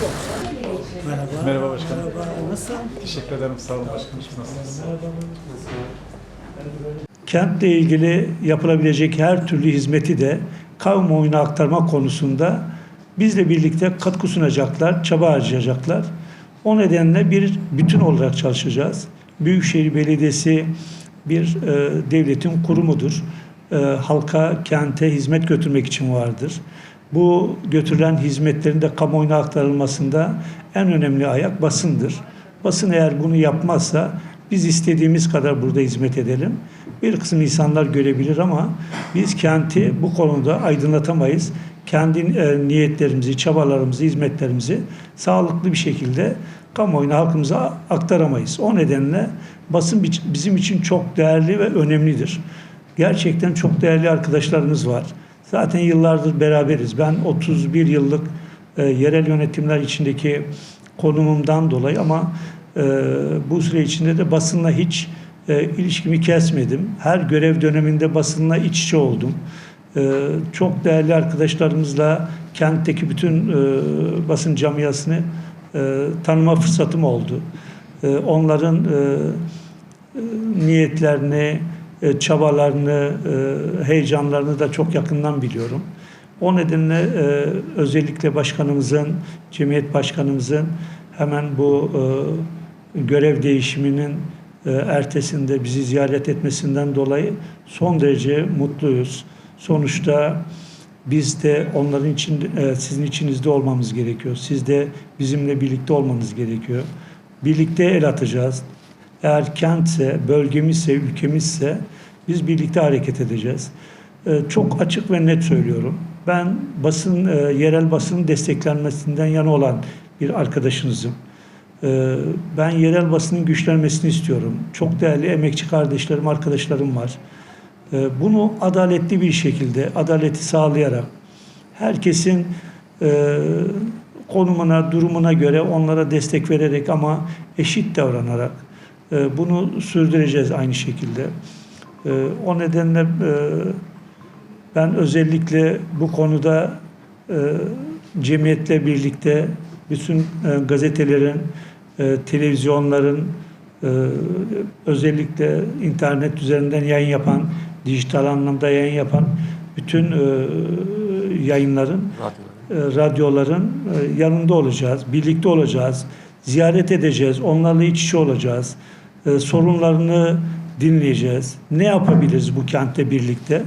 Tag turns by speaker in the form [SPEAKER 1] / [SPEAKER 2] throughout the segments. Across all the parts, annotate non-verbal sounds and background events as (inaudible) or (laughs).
[SPEAKER 1] Merhaba.
[SPEAKER 2] Merhaba başkanım.
[SPEAKER 1] Merhaba. Nasıl?
[SPEAKER 2] Teşekkür ederim. Sağ olun başkanım. Nasılsınız?
[SPEAKER 1] Kentle ilgili yapılabilecek her türlü hizmeti de kamuoyuna aktarma konusunda bizle birlikte katkı sunacaklar, çaba harcayacaklar. O nedenle bir bütün olarak çalışacağız. Büyükşehir Belediyesi bir e, devletin kurumudur. E, halka, kente hizmet götürmek için vardır. Bu götürülen hizmetlerin de kamuoyuna aktarılmasında en önemli ayak basındır. Basın eğer bunu yapmazsa biz istediğimiz kadar burada hizmet edelim. Bir kısım insanlar görebilir ama biz kenti bu konuda aydınlatamayız. Kendi e, niyetlerimizi, çabalarımızı, hizmetlerimizi sağlıklı bir şekilde kamuoyuna, halkımıza aktaramayız. O nedenle basın bi- bizim için çok değerli ve önemlidir. Gerçekten çok değerli arkadaşlarımız var. Zaten yıllardır beraberiz. Ben 31 yıllık e, yerel yönetimler içindeki konumumdan dolayı ama e, bu süre içinde de basınla hiç e, ilişkimi kesmedim. Her görev döneminde basınla iç içe oldum. E, çok değerli arkadaşlarımızla kentteki bütün e, basın camiasını e, tanıma fırsatım oldu. E, onların e, e, niyetlerini, çabalarını, e, heyecanlarını da çok yakından biliyorum. O nedenle e, özellikle başkanımızın, cemiyet başkanımızın hemen bu e, görev değişiminin e, ertesinde bizi ziyaret etmesinden dolayı son derece mutluyuz. Sonuçta biz de onların için, e, sizin içinizde olmamız gerekiyor. Siz de bizimle birlikte olmanız gerekiyor. Birlikte el atacağız. Eğer kentse, bölgemizse, ülkemizse biz birlikte hareket edeceğiz. Ee, Çok açık ve net söylüyorum. Ben basın, e, yerel basının desteklenmesinden yana olan bir arkadaşınızım. Ee, Ben yerel basının güçlenmesini istiyorum. Çok değerli emekçi kardeşlerim, arkadaşlarım var. Ee, Bunu adaletli bir şekilde, adaleti sağlayarak, herkesin e, konumuna, durumuna göre onlara destek vererek ama eşit davranarak bunu sürdüreceğiz aynı şekilde. E, O nedenle e, ben özellikle bu konuda e, cemiyetle birlikte bütün e, gazetelerin, televizyonların, özellikle internet üzerinden yayın yapan, dijital anlamda yayın yapan bütün yayınların, radyoların yanında olacağız, birlikte olacağız, ziyaret edeceğiz, onlarla iç içe olacağız, e, sorunlarını dinleyeceğiz. Ne yapabiliriz bu kentte birlikte?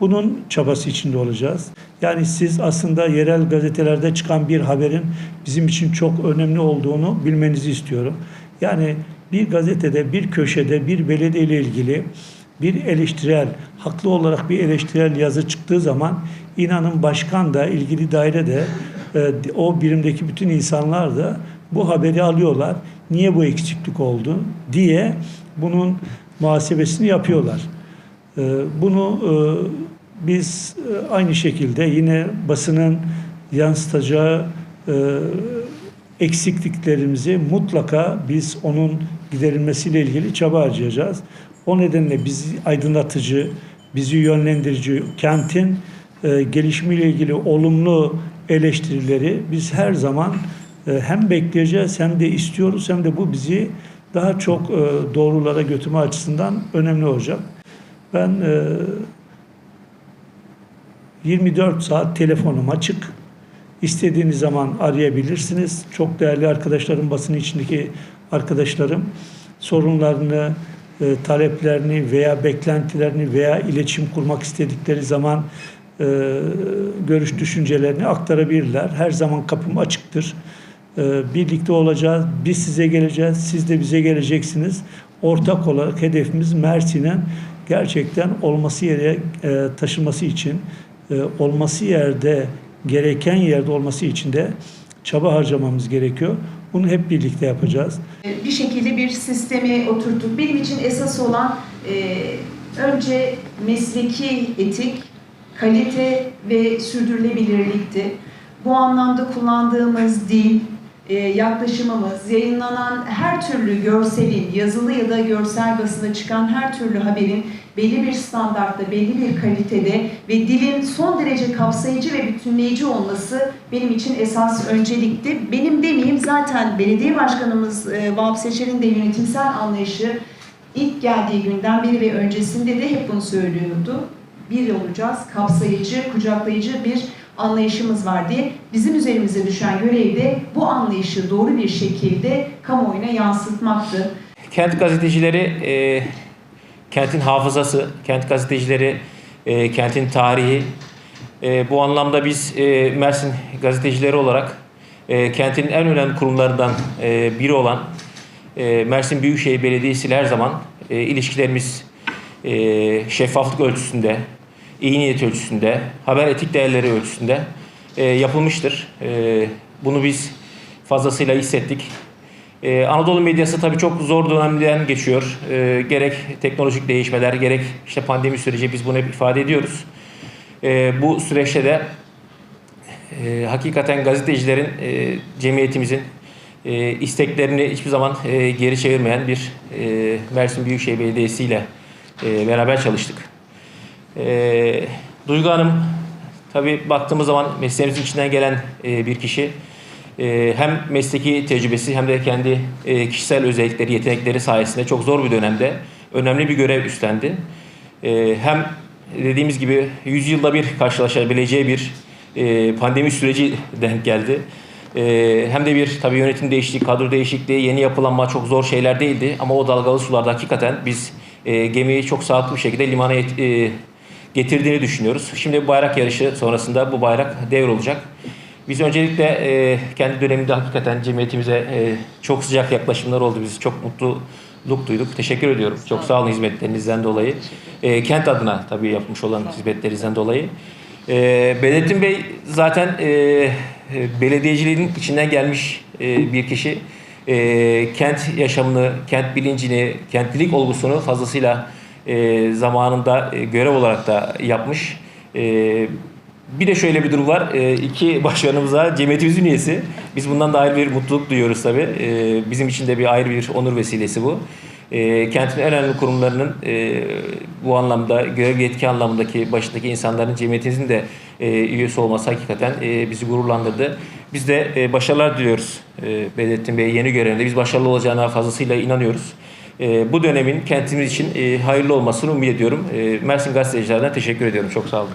[SPEAKER 1] Bunun çabası içinde olacağız. Yani siz aslında yerel gazetelerde çıkan bir haberin bizim için çok önemli olduğunu bilmenizi istiyorum. Yani bir gazetede, bir köşede, bir belediye ile ilgili bir eleştirel, haklı olarak bir eleştirel yazı çıktığı zaman inanın başkan da, ilgili daire de, e, o birimdeki bütün insanlar da bu haberi alıyorlar. Niye bu eksiklik oldu diye bunun muhasebesini yapıyorlar. E, Bunu e, biz e, aynı şekilde yine basının yansıtacağı e, eksikliklerimizi mutlaka biz onun giderilmesiyle ilgili çaba harcayacağız. O nedenle bizi aydınlatıcı, bizi yönlendirici, kentin e, gelişimiyle ilgili olumlu eleştirileri biz her zaman hem bekleyeceğiz hem de istiyoruz hem de bu bizi daha çok e, doğrulara götürme açısından önemli olacak. Ben e, 24 saat telefonum açık. İstediğiniz zaman arayabilirsiniz. Çok değerli arkadaşlarım, basın içindeki arkadaşlarım sorunlarını, e, taleplerini veya beklentilerini veya iletişim kurmak istedikleri zaman e, görüş düşüncelerini aktarabilirler. Her zaman kapım açıktır. E, birlikte olacağız. Biz size geleceğiz. Siz de bize geleceksiniz. Ortak olarak hedefimiz Mersin'in gerçekten olması yere e, taşınması için e, olması yerde gereken yerde olması için de çaba harcamamız gerekiyor. Bunu hep birlikte yapacağız.
[SPEAKER 3] bir şekilde bir sistemi oturttuk. Benim için esas olan e, önce mesleki etik, kalite ve sürdürülebilirlikti. Bu anlamda kullandığımız dil, e, yaklaşımımız, yayınlanan her türlü görselin, yazılı ya da görsel basına çıkan her türlü haberin belli bir standartta, belli bir kalitede ve dilin son derece kapsayıcı ve bütünleyici olması benim için esas öncelikti. Benim demeyeyim zaten belediye başkanımız e, Vahap Seçer'in de yönetimsel anlayışı ilk geldiği günden beri ve öncesinde de hep bunu söylüyordu. Bir olacağız, kapsayıcı, kucaklayıcı bir anlayışımız var diye bizim üzerimize düşen görev de bu anlayışı doğru bir şekilde kamuoyuna yansıtmaktı.
[SPEAKER 4] Kent gazetecileri e, kentin hafızası, kent gazetecileri e, kentin tarihi. E, bu anlamda biz e, Mersin gazetecileri olarak e, kentin en önemli kurumlarından e, biri olan e, Mersin Büyükşehir Belediyesi ile her zaman e, ilişkilerimiz e, şeffaflık ölçüsünde, iyi niyet ölçüsünde, haber etik değerleri ölçüsünde e, yapılmıştır. E, bunu biz fazlasıyla hissettik. Ee, Anadolu medyası tabii çok zor dönemden geçiyor. Ee, gerek teknolojik değişmeler, gerek işte pandemi süreci biz bunu hep ifade ediyoruz. Ee, bu süreçte de e, hakikaten gazetecilerin, e, cemiyetimizin e, isteklerini hiçbir zaman e, geri çevirmeyen bir e, Mersin Büyükşehir Belediyesi ile e, beraber çalıştık. E, Duygu Hanım tabii baktığımız zaman mesleğimizin içinden gelen e, bir kişi. E, hem mesleki tecrübesi hem de kendi e, kişisel özellikleri, yetenekleri sayesinde çok zor bir dönemde önemli bir görev üstlendi. E, hem dediğimiz gibi 100 yılda bir karşılaşabileceği bir e, pandemi süreci denk geldi. Hem de bir tabii yönetim değişikliği, kadro değişikliği, yeni yapılanma çok zor şeyler değildi. Ama o dalgalı sularda hakikaten biz gemiyi çok sağlıklı bir şekilde limana getirdiğini düşünüyoruz. Şimdi bu bayrak yarışı sonrasında bu bayrak devrolacak. Biz öncelikle e, kendi döneminde hakikaten cemiyetimize e, çok sıcak yaklaşımlar oldu. Biz çok mutluluk duyduk. Teşekkür ediyorum. Çok sağ olun hizmetlerinizden dolayı. E, kent adına tabii yapmış olan hizmetlerinizden dolayı. E, Bedrettin Bey zaten e, belediyeciliğin içinden gelmiş e, bir kişi. E, kent yaşamını, kent bilincini, kentlilik olgusunu fazlasıyla e, zamanında e, görev olarak da yapmış. E, bir de şöyle bir durum var. E, iki (laughs) başkanımıza cemiyetimizin üyesi. Biz bundan da ayrı bir mutluluk duyuyoruz tabii. E, bizim için de bir ayrı bir onur vesilesi bu. E, kentin en önemli kurumlarının e, bu anlamda görev yetki anlamındaki başındaki insanların cemiyetimizin de e, üyesi olması hakikaten e, bizi gururlandırdı. Biz de e, başarılar diliyoruz e, Bedrettin Bey yeni görevinde. Biz başarılı olacağına fazlasıyla inanıyoruz. E, bu dönemin kentimiz için e, hayırlı olmasını umut ediyorum. E, Mersin gazetecilerden teşekkür ediyorum. Çok sağ olun.